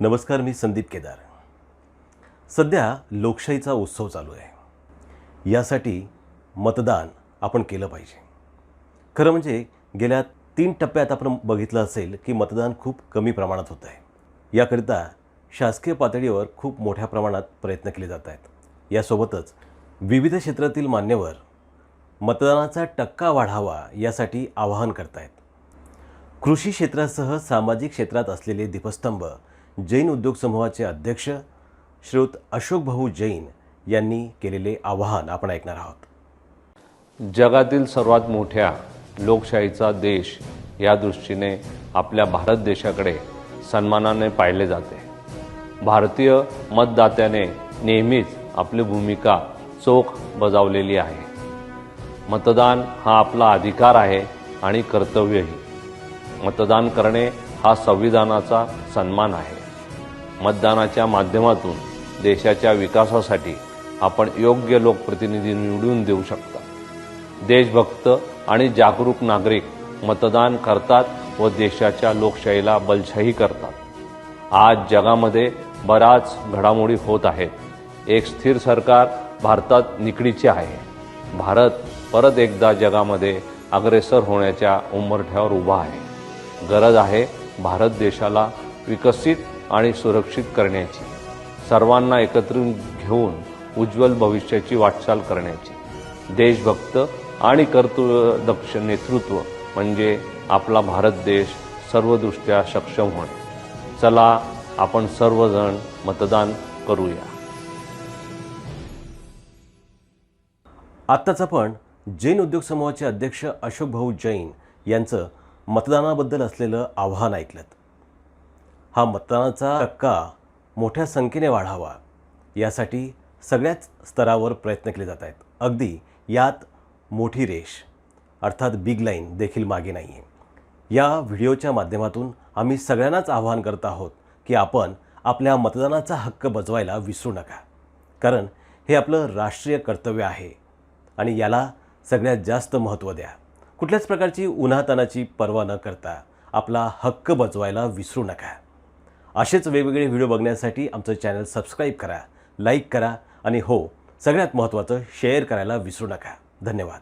नमस्कार मी संदीप केदार. सध्या लोकशाहीचा उत्सव चालू आहे. यासाठी मतदान आपण केलं पाहिजे. खरं म्हणजे गेल्या तीन टप्प्यात आपण बघितलं असेल की मतदान खूप कमी प्रमाणात होतं आहे. याकरिता शासकीय पातळीवर खूप मोठ्या प्रमाणात प्रयत्न केले जात आहेत. यासोबतच विविध क्षेत्रातील मान्यवर मतदानाचा टक्का वाढावा यासाठी आवाहन करतायत. कृषी क्षेत्रासह सामाजिक क्षेत्रात असलेले दीपस्तंभ जैन उद्योग समूहाचे अध्यक्ष श्रोत अशोक भाऊ जैन यांनी केलेले आवाहन आपण ऐकणार आहोत. जगातील सर्वात मोठ्या लोकशाहीचा देश या दृष्टीने आपल्या भारत देशाकडे सन्मानाने पाहिले जाते. भारतीय मतदात्याने नेहमीच आपली भूमिका चोख बजावलेली आहे. मतदान हा आपला अधिकार आहे आणि कर्तव्यही. मतदान करणे हा संविधानाचा सन्मान आहे. मतदानाच्या माध्यमातून देशाच्या विकासासाठी आपण योग्य लोकप्रतिनिधी निवडून देऊ शकता. देशभक्त आणि जागरूक नागरिक मतदान करतात व देशाच्या लोकशाहीला बलशाही करतात. आज जगामध्ये बऱ्याच घडामोडी होत आहेत. एक स्थिर सरकार भारतात निकडीचे आहे. भारत परत एकदा जगामध्ये अग्रेसर होण्याच्या उंबरठ्यावर उभा आहे. गरज आहे भारत देशाला विकसित आणि सुरक्षित करण्याची. सर्वांना एकत्र घेऊन उज्ज्वल भविष्याची वाटचाल करण्याची. देशभक्त आणि कर्तव्यदक्ष नेतृत्व म्हणजे आपला भारत देश सर्वदृष्ट्या सक्षम होणे. चला आपण सर्वजण मतदान करूया. आत्ताच आपण जैन उद्योग समूहाचे अध्यक्ष अशोक भाऊ जैन यांचं मतदानाबद्दल असलेलं आव्हान ऐकलं हा मतदानाचा टक्का मोठ्या संख्येने वाढावा यासाठी सगळ्याच स्तरावर प्रयत्न केले जात आहेत. अगदी यात मोठी रेष अर्थात बिग लाईन देखील मागे नाही आहे या व्हिडिओच्या माध्यमातून आम्ही सगळ्यांनाच आवाहन करत आहोत की आपण आपल्या मतदानाचा हक्क बजवायला विसरू नका. कारण हे आपलं राष्ट्रीय कर्तव्य आहे. आणि याला सगळ्यात जास्त महत्त्व द्या. कुठल्याच प्रकारची उन्हातानाची पर्वा न करता आपला हक्क बजवायला विसरू नका. असेच वेगवेगळे व्हिडिओ बघण्यासाठी आमचं चॅनल सबस्क्राईब करा लाईक करा आणि हो सगळ्यात महत्त्वाचं शेअर करायला विसरू नका. धन्यवाद.